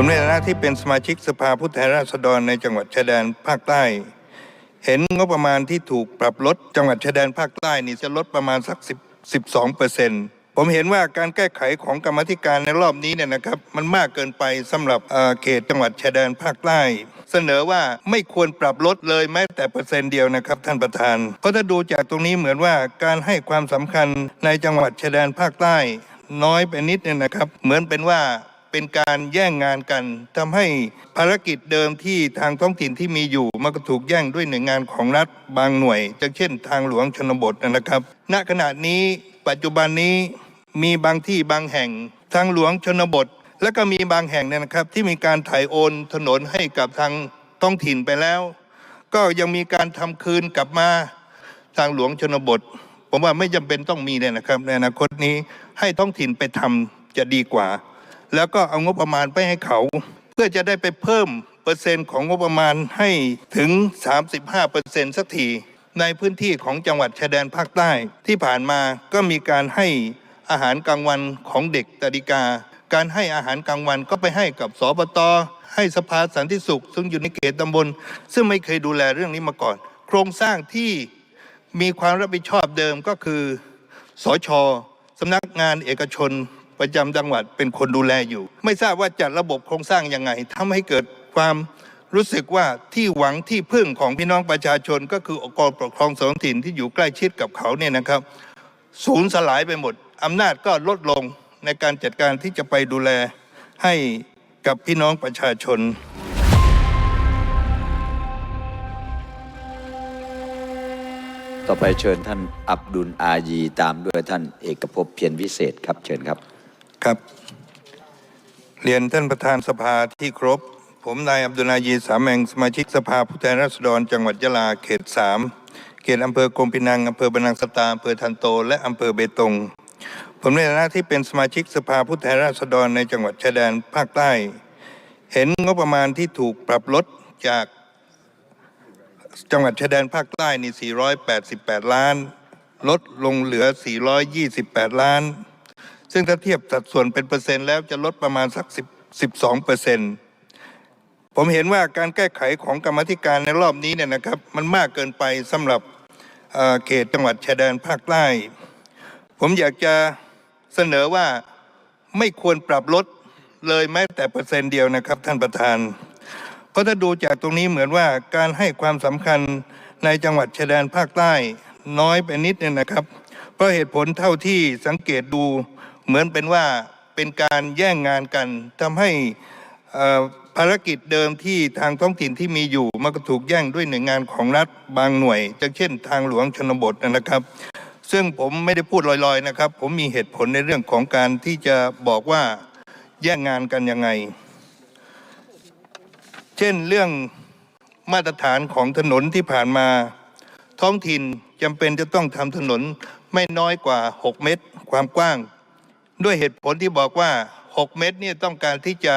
ผมในฐานะที่เป็นสมาชิกสภาผู้แทนราษฎรในจังหวัดชายแดนภาคใต้ เห็นงบประมาณที่ถูกปรับลดจังหวัดชายแดนภาคใต้นี่จะลดประมาณสัก10 12เปอร์เซ็นต์ผมเห็นว่าการแก้ไขของกรรมธิการในรอบนี้เนี่ยนะครับ มันมากเกินไปสำหรับเขตจังหวัดชายแดนภาคใต้ เสนอว่าไม่ควรปรับลดเลยแม้แต่เปอร์เซ็นต์เดียวนะครับ ท่านประธานเพราะถ้าดูจากตรงนี้เหมือนว่าการให้ความสำคัญในจังหวัดชายแดนภาคใต้ น้อยไปนิดเนี่ยนะครับ เหมือนเป็นว่า เป็นการแย่งงานกันทำให้ภารกิจเดิมที่ทางท้องถิ่นที่มีอยู่มันก็ถูกแย่งด้วยหน่วยงานของรัฐบางหน่วยอย่างเช่น ทางหลวงชนบทนะครับ ณขณะนี้ปัจจุบันนี้มีบางที่บางแห่ง ทางหลวงชนบท และก็มีบางแห่งเนี่ยนะครับ ที่มีการถ่ายโอนถนนให้กับทางท้องถิ่นไปแล้ว ก็ยังมีการทำคืนกลับมาทางหลวงชนบท ผมว่าไม่จำเป็นต้องมีเลยนะครับ ในอนาคตนี้ให้ท้องถิ่นไปทำจะดีกว่า แล้วก็เอางบประมาณไปให้เขา เพื่อจะได้ไปเพิ่มเปอร์เซ็นต์ของงบประมาณให้ถึง 35เปอร์เซ็นต์สักทีในพื้นที่ของจังหวัดชายแดนภาคใต้ ที่ผ่านมาก็มีการให้อาหารกลางวันของเด็กตาดิกา การให้อาหารกลางวันก็ไปให้กับสบตให้สภาสันติสุข ซึ่งอยู่ในเขตตำบล ซึ่งไม่เคยดูแลเรื่องนี้มาก่อน โครงสร้างที่มีความรับผิดชอบเดิมก็คือสชสำนักงานเอกชน ประจำจังหวัดเป็นคนดูแลอยู่ ไม่ทราบว่าจัดระบบโครงสร้างยังไงทำให้เกิดความรู้สึกว่าที่หวังที่พึ่งของพี่น้องประชาชน ก็คือองค์กรปกครองส่วนถิ่นที่อยู่ใกล้ชิดกับเขาเนี่ยนะครับสูญสลายไปหมดอำนาจก็ลดลงในการจัดการที่จะไปดูแลให้กับพี่น้องประชาชนต่อไปเชิญท่านอับดุลอายีตามด้วยท่านเอกภพเพียรวิเศษครับเชิญครับ ครับ เรียนท่านประธานสภาที่ครบ ผมนายอับดุลายีสามแมงสมาชิกสภาผู้แทนราษฎรจังหวัดยะลาเขตสามเขตอำเภอกรมพินังอำเภอบรรนังสตาอำเภอทันโต และอำเภอเบตง ผมในฐานะที่เป็นสมาชิกสภาผู้แทนราษฎรในจังหวัดชายแดนภาคใต้ เห็นงบประมาณที่ถูกปรับลดจากจังหวัดชายแดนภาคใต้นี่488 ล้าน ลดลงเหลือ 428 ล้าน ซึ่งถ้าเทียบสัดส่วนเป็นเปอร์เซ็นต์แล้วจะลดประมาณสัก10 12เปอร์เซ็นต์ผมเห็นว่าการแก้ไขของกรรมธิการในรอบนี้เนี่ยนะครับ มันมากเกินไปสำหรับเอ่อเขตจังหวัดชายแดนภาคใต้ ผมอยากจะเสนอว่าไม่ควรปรับลดเลยแม้แต่เปอร์เซ็นต์เดียวนะครับ ท่านประธาน เพราะถ้าดูจากตรงนี้เหมือนว่าการให้ความสำคัญในจังหวัดชายแดนภาคใต้น้อยไปนิดนึงนะครับ เพราะเหตุผลเท่าที่สังเกตดู เหมือนเป็นว่าเป็นการแย่งงานกันทำให้ภารกิจเดิมที่ทางท้องถิ่นที่มีอยู่มันก็ถูกแย่งด้วยหน่วยงานของรัฐบางหน่วยอย่างเช่น ทางหลวงชนบทนะครับ ซึ่งผมไม่ได้พูดลอยๆนะครับ ผมมีเหตุผลในเรื่องของการที่จะบอกว่าแย่งงานกันยังไง เช่นเรื่องมาตรฐานของถนนที่ผ่านมา ท้องถิ่นจำเป็นจะต้องทำถนนไม่น้อยกว่า 6 เมตร ความกว้าง ด้วยเหตุผลที่บอกว่า 6 เมตรเนี่ยต้องการที่จะ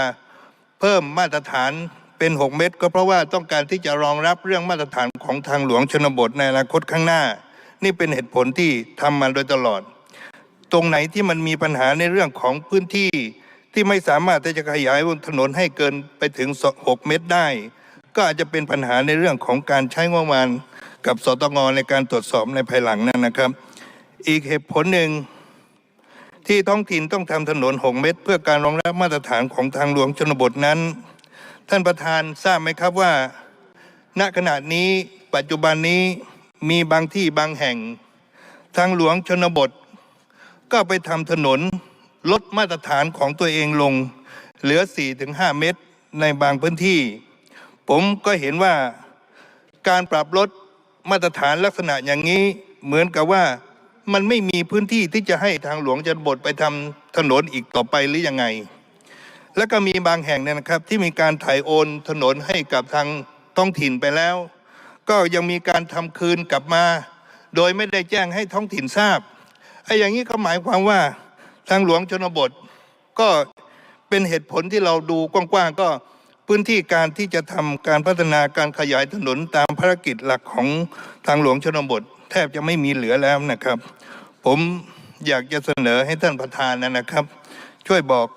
เพิ่มมาตรฐานเป็น 6 เมตรก็เพราะว่าต้องการที่จะรองรับเรื่องมาตรฐานของทางหลวงชนบทในอนาคตข้างหน้า นี่เป็นเหตุผลที่ทำมาโดยตลอด ตรงไหนที่มันมีปัญหาในเรื่องของพื้นที่ที่ไม่สามารถที่จะขยายบนถนนให้เกินไปถึง 6 เมตรได้ ก็อาจจะเป็นปัญหาในเรื่องของการใช้งบประมาณ กับสตงในการตรวจสอบในภายหลังนั่นนะครับ อีกเหตุผลหนึ่ง ที่ท้องถิ่นต้องทำถนน6เมตร เพื่อการรองรับมาตรฐานของทางหลวงชนบทนั้น ท่านประธานทราบไหมครับว่า ณขณะนี้ปัจจุบันนี้มีบางที่บางแห่ง ทางหลวงชนบท ก็ไปทำถนนลดมาตรฐานของตัวเองลง เหลือ 4-5 เมตรในบางพื้นที่ ผมก็เห็นว่าการปรับลดมาตรฐานลักษณะอย่างนี้เหมือนกับว่า มันไม่มีพื้นที่ที่จะให้ทางหลวงชนบทไปทำถนนอีกต่อไปหรือยังไง แล้วก็มีบางแห่งเนี่ยนะครับ ที่มีการถ่ายโอนถนนให้กับทางท้องถิ่นไปแล้ว ก็ยังมีการทำคืนกลับมา โดยไม่ได้แจ้งให้ท้องถิ่นทราบไอ้อย่างนี้ก็หมายความว่าทางหลวงชนบท ก็เป็นเหตุผลที่เราดูกว้างๆก็พื้นที่การที่จะทำการพัฒนาการขยายถนนตามภารกิจหลักของทางหลวงชนบท แทบจะไม่มีเหลือแล้วนะครับ ผมอยากจะเสนอให้ท่านประธานนะครับ ช่วยบอก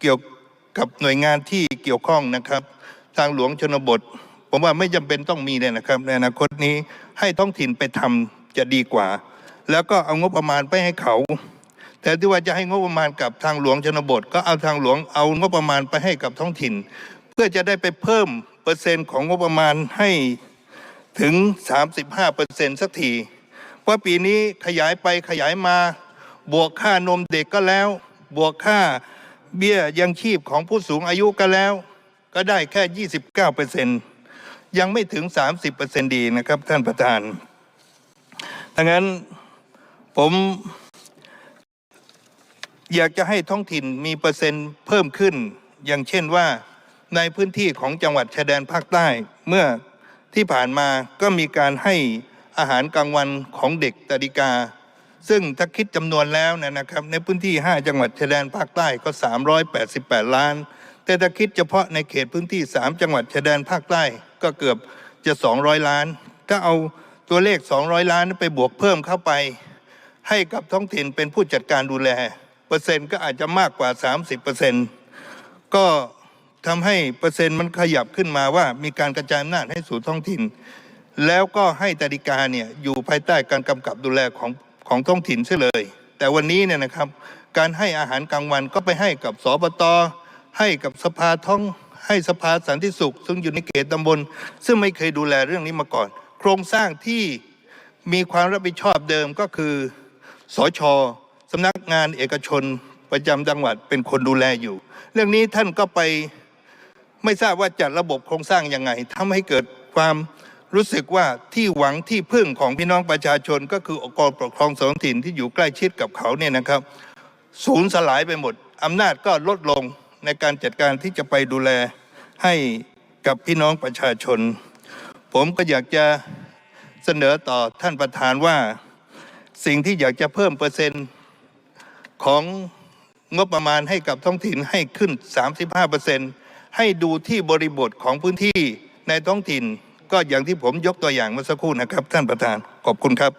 เกี่ยวกับหน่วยงานที่เกี่ยวข้องนะครับ ทางหลวงชนบท ผมว่าไม่จำเป็นต้องมีเลยนะครับ ในอนาคตนี้ให้ท้องถิ่นไปทำจะดีกว่า แล้วก็เอางบประมาณไปให้เขาแต่ที่ว่าจะให้งบประมาณกับทางหลวงชนบท ก็เอาทางหลวงเอางบประมาณไปให้กับท้องถิ่น เพื่อจะได้ไปเพิ่มเปอร์เซ็นต์ของงบประมาณให้ ถึง 35เปอร์เซ็นต์สักทีเพราปีนี้ขยายไปขยายมา บวกค่านมเด็กก็แล้ว บวกค่าเบี้ยยังชีพของผู้สูงอายุก็แล้ว ก็ได้แค่ 29เปอร์เซ็นต์ยังไม่ถึง 30เปอร์เซ็นต์ดีนะครับท่านประธานดังนั้นผมอยากจะให้ท้องถิ่นมีเปอร์เซ็นต์เพิ่มขึ้น อย่างเช่นว่าในพื้นที่ของจังหวัดชายแดนภาคใต้เมื่อ ที่ผ่านมาก็มีการให้อาหารกลางวันของเด็กตาดิกา ซึ่งถ้าคิดจำนวนแล้วเนยนะครับ ในพื้นที่ 5 จังหวัดชายแดนภาคใต้ก็ 388 ล้าน แต่ถ้าคิดเฉพาะในเขตพื้นที่ 3 จังหวัดชายแดนภาคใต้ก็เกือบจะ 200 ล้าน ถ้าเอาตัวเลข 200 ล้านนั้นไปบวกเพิ่มเข้าไป ให้กับท้องถิ่นเป็นผู้จัดการดูแล เปอร์เซ็นต์ก็อาจจะมากกว่า 30เปอร์เซ็นต์ก็ ทำให้เปอร์เซ็นต์มันขยับขึ้นมาว่ามีการกระจายอำนาจให้สู่ท้องถิ่น แล้วก็ให้ตาดิกาเนี่ยอยู่ภายใต้การกำกับดูแลของของท้องถิ่นเสียเลย แต่วันนี้เนี่ยนะครับ การให้อาหารกลางวันก็ไปให้กับสบตให้กับสภาท้องให้สภาสันติสุข ซึ่งอยู่ในเขตตำบล ซึ่งไม่เคยดูแลเรื่องนี้มาก่อน โครงสร้างที่มีความรับผิดชอบเดิมก็คือสชสำนักงานเอกชนประจำจังหวัดเป็นคนดูแลอยู่ เรื่องนี้ท่านก็ไป ไม่ทราบว่าจัดระบบโครงสร้างยังไงทำให้เกิดความรู้สึกว่าที่หวังที่พึ่งของพี่น้องประชาชน ก็คือองค์กรปกครองส่วนท้องถิ่นที่อยู่ใกล้ชิดกับเขาเนี่ยนะครับสูญสลายไปหมดอำนาจก็ลดลงในการจัดการที่จะไปดูแลให้กับพี่น้องประชาชน ผมก็อยากจะเสนอต่อท่านประธานว่าสิ่งที่อยากจะเพิ่มเปอร์เซ็นต์ของงบประมาณให้กับท้องถิ่นให้ขึ้น 35เปอร์เซ็นต์ ให้ดูที่บริบทของพื้นที่ในท้องถิ่นก็อย่างที่ผมยกตัวอย่างเมื่อสักครู่นะครับท่านประธานขอบคุณครับ